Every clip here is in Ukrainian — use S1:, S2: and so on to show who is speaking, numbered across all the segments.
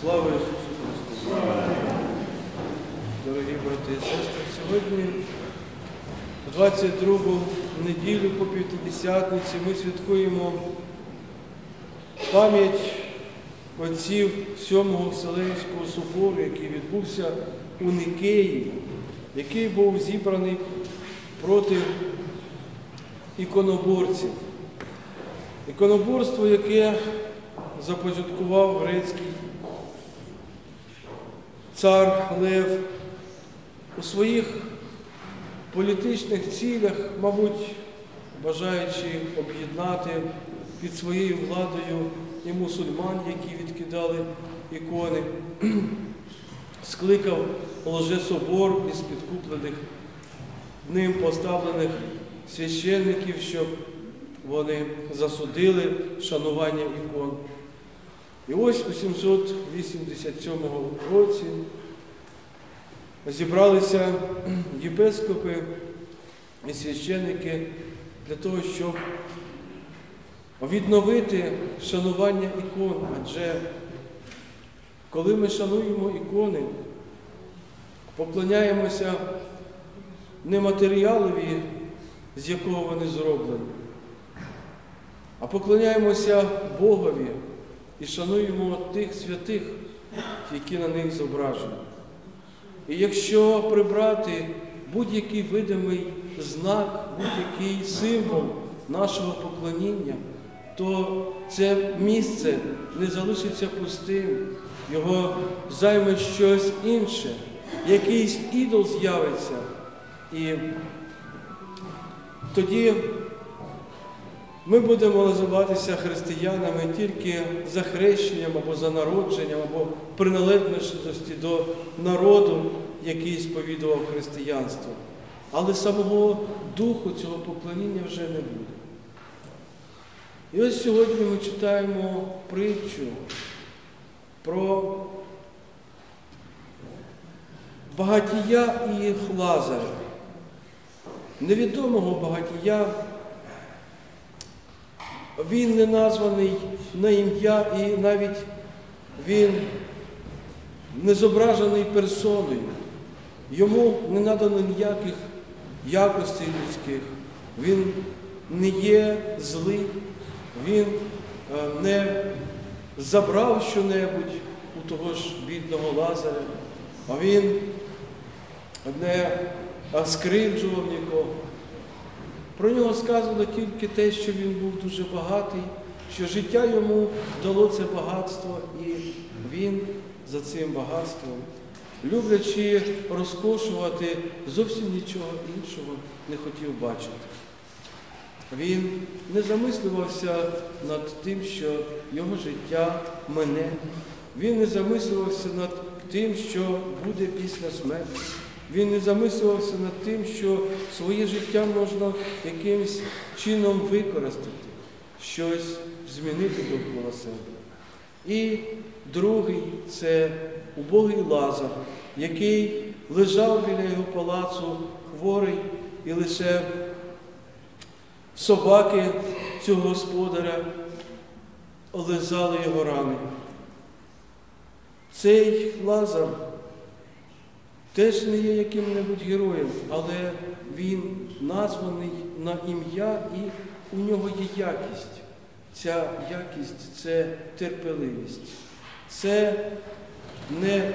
S1: Слава Ісусу Христу! Дорогі брати і сестри, сьогодні, в 22 неділю по П'ятидесятниці, ми святкуємо пам'ять отців Сьомого Вселенського собору, який відбувся у Никеї, який був зібраний проти іконоборців. Іконоборство, яке започаткував грецький цар Лев у своїх політичних цілях, мабуть, бажаючи об'єднати під своєю владою і мусульман, які відкидали ікони, скликав лжесобор із підкуплених ним поставлених священників, щоб вони засудили шанування ікон. І ось у 787 році зібралися єпископи і священники для того, щоб відновити шанування ікон. Адже коли ми шануємо ікони, поклоняємося не матеріалові, з якого вони зроблені, а поклоняємося Богові і шануємо тих святих, які на них зображені. І якщо прибрати будь-який видимий знак, будь-який символ нашого поклоніння, то це місце не залишиться пустим, його займе щось інше, якийсь ідол з'явиться. І тоді ми будемо називатися християнами тільки за хрещенням або за народженням, або приналежності до народу, який сповідував християнство. Але самого духу цього поклоніння вже не буде. І ось сьогодні ми читаємо притчу про багатія і Лазаря. Невідомого багатія, він не названий на ім'я і навіть він не зображений персоною. Йому не надано ніяких якостей людських. Він не є злий, він не забрав щонебудь у того ж бідного Лазаря, а він не скривджував нікого. Про нього сказано тільки те, що він був дуже багатий, що життя йому дало це багатство, і він за цим багатством, люблячи розкошувати, зовсім нічого іншого не хотів бачити. Він не замислювався над тим, що його життя мене. Він не замислювався над тим, що буде після смерті. Він не замислювався над тим, що своє життя можна якимось чином використати, щось змінити довкола себе. І другий це убогий Лазар, який лежав біля його палацу хворий і лише собаки цього господаря олизали його рани. Цей Лазар теж не є яким-небудь героєм, але він названий на ім'я і у нього є якість. Ця якість це терпеливість. Це не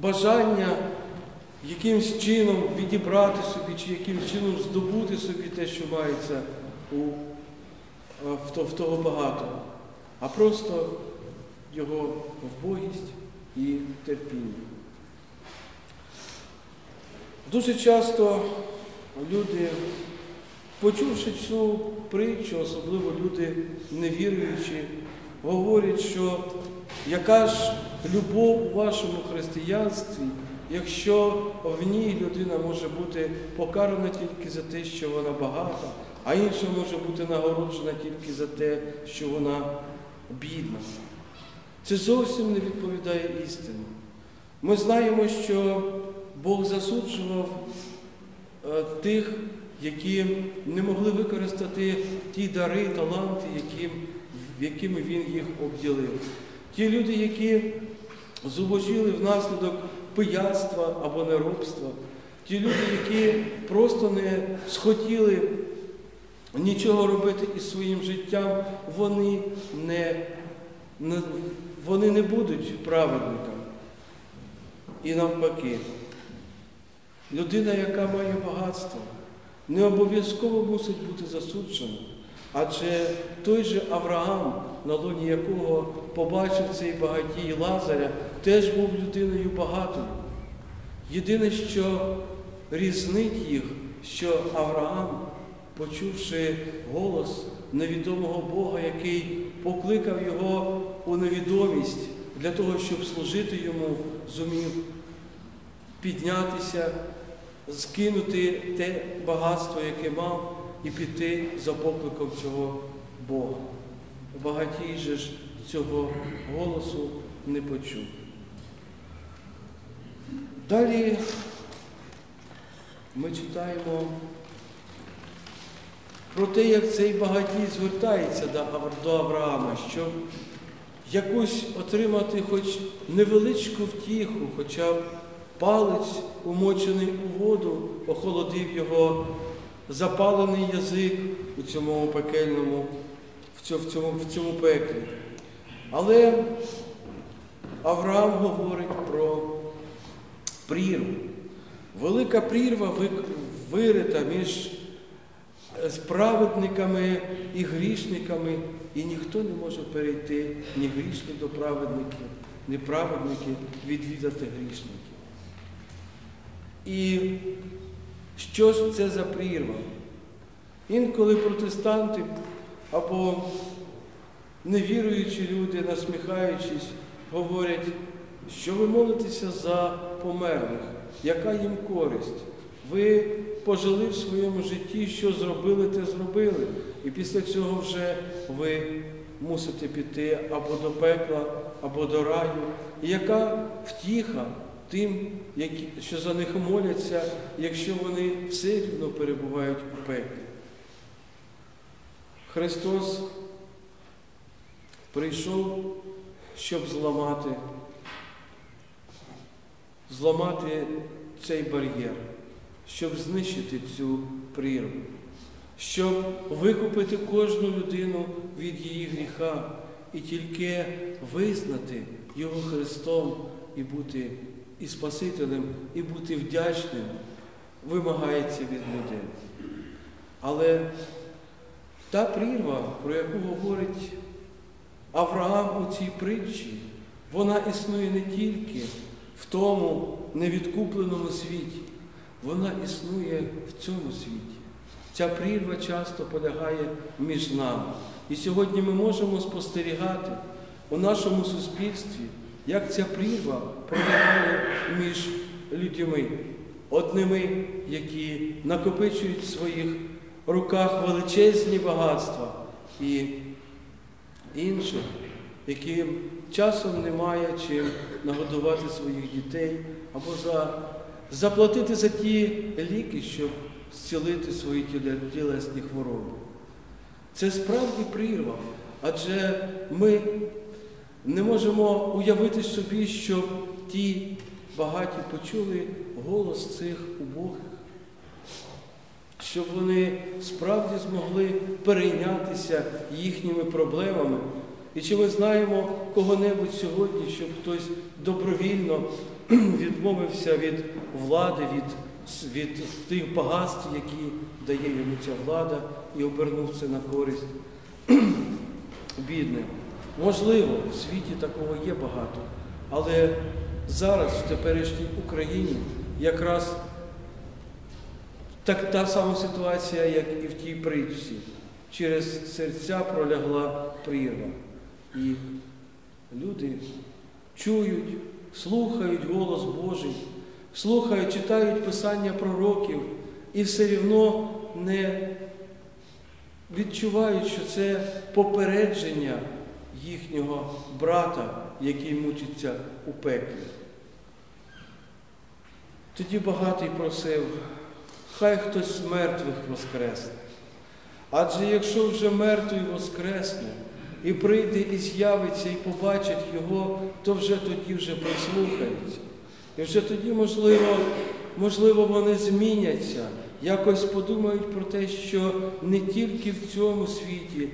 S1: бажання якимсь чином відібрати собі, чи якимсь чином здобути собі те, що мається у, в того багатого, а просто його вбогість терпіння. Дуже часто люди, почувши цю притчу, особливо люди невіруючі, говорять, що яка ж любов у вашому християнстві, якщо в ній людина може бути покарана тільки за те, що вона багата, а інша може бути нагороджена тільки за те, що вона бідна. Це зовсім не відповідає істині. Ми знаємо, що Бог засуджував е, тих, які не могли використати ті дари, таланти, яким, якими він їх обділив. Ті люди, які зубожили внаслідок пияцтва або неробства, ті люди, які просто не схотіли нічого робити із своїм життям, вони не, не, вони не будуть праведниками. І навпаки, людина, яка має багатство, не обов'язково мусить бути засуджена. Адже той же Авраам, на луні якого побачив цей багатій Лазаря, теж був людиною багатою. Єдине, що різнить їх, що Авраам, почувши голос невідомого Бога, який покликав його у невідомість для того, щоб служити йому, зумів піднятися, скинути те багатство, яке мав, і піти за покликом цього Бога. Багатій же ж цього голосу не почув. Далі ми читаємо про те, як цей багатій звертається до Авраама, щоб якусь отримати хоч невеличку втіху, хоча б палець, умочений у воду, охолодив його запалений язик у цьому пекельному, в цьому, в цьому, в цьому пеклі. Але Авраам говорить про прірву. Велика прірва вирита між праведниками і грішниками, і ніхто не може перейти ні грішник до праведників, ні праведники відвідати грішників. І що ж це за прірва? Інколи протестанти або невіруючі люди, насміхаючись, говорять, що ви молитеся за померлих, яка їм користь? Ви пожили в своєму житті, що зробили, те зробили. І після цього вже ви мусите піти або до пекла, або до раю. І яка втіха тим, що за них моляться, якщо вони все рівно перебувають у пеклі? Христос прийшов, щоб зламати, зламати цей бар'єр щоб знищити цю прірву, щоб викупити кожну людину від її гріха і тільки визнати Його Христом і бути і Спасителем, і бути вдячним, вимагається від людей. Але та прірва, про яку говорить Авраам у цій притчі, вона існує не тільки в тому невідкупленому світі, вона існує в цьому світі. Ця прірва часто полягає між нами. І сьогодні ми можемо спостерігати у нашому суспільстві, як ця прірва пролягає між людьми, одними, які накопичують в своїх руках величезні багатства, і інших, яким часом немає чим нагодувати своїх дітей або за заплатити за ті ліки, щоб зцілити свої тілесні хвороби. Це справді прірва, адже ми не можемо уявити собі, щоб ті багаті почули голос цих убогих, щоб вони справді змогли перейнятися їхніми проблемами. І чи ми знаємо кого-небудь сьогодні, щоб хтось добровільно відмовився від влади, від від тих багатств, які дає йому ця влада, і обернув це на користь бідним. Можливо, в світі такого є багато, але зараз в теперішній Україні якраз так, та сама ситуація, як і в тій притчі. Через серця пролягла прірва. І люди чують слухають голос Божий, слухають, читають Писання пророків і все рівно не відчувають, що це попередження їхнього брата, який мучиться у пеклі. Тоді багатий просив, хай хтось з мертвих воскресне. Адже якщо вже мертвий воскресне, і прийде і з'явиться, і побачить його, то вже тоді вже прислухаються. І вже тоді, можливо, можливо, вони зміняться, якось подумають про те, що не тільки в цьому світі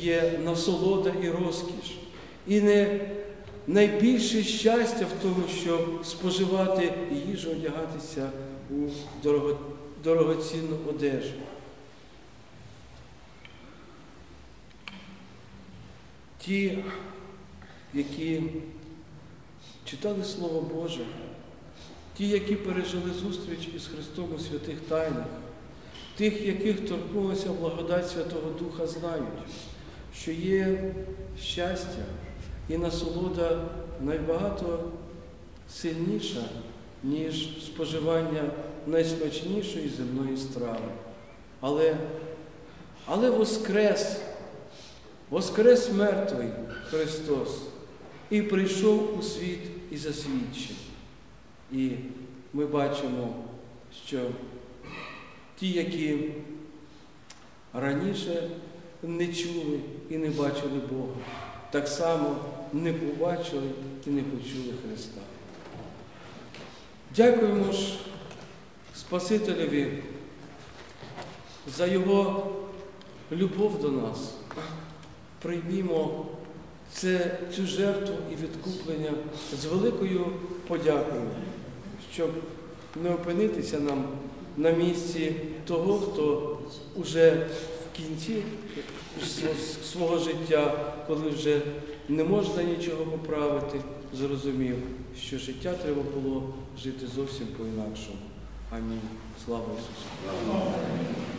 S1: є насолода і розкіш, і не найбільше щастя в тому, щоб споживати їжу, одягатися у дорого, дорогоцінну одежу. Ті, які читали Слово Боже, ті, які пережили зустріч із Христом у святих тайнах, тих, яких торкнулася благодать Святого Духа, знають, що є щастя і насолода набагато сильніша, ніж споживання найсмачнішої земної страви. Але, але Воскрес, Воскрес мертвий Христос і прийшов у світ і засвідчив. І ми бачимо, що ті, які раніше не чули і не бачили Бога, так само не побачили і не почули Христа. Дякуємо ж Спасителеві за Його любов до нас. Приймімо це, цю жертву і відкуплення з великою подякою, щоб не опинитися нам на місці того, хто уже в кінці свого життя, коли вже не можна нічого поправити, зрозумів, що життя треба було жити зовсім по-інакшому. Амінь. Слава Ісусу!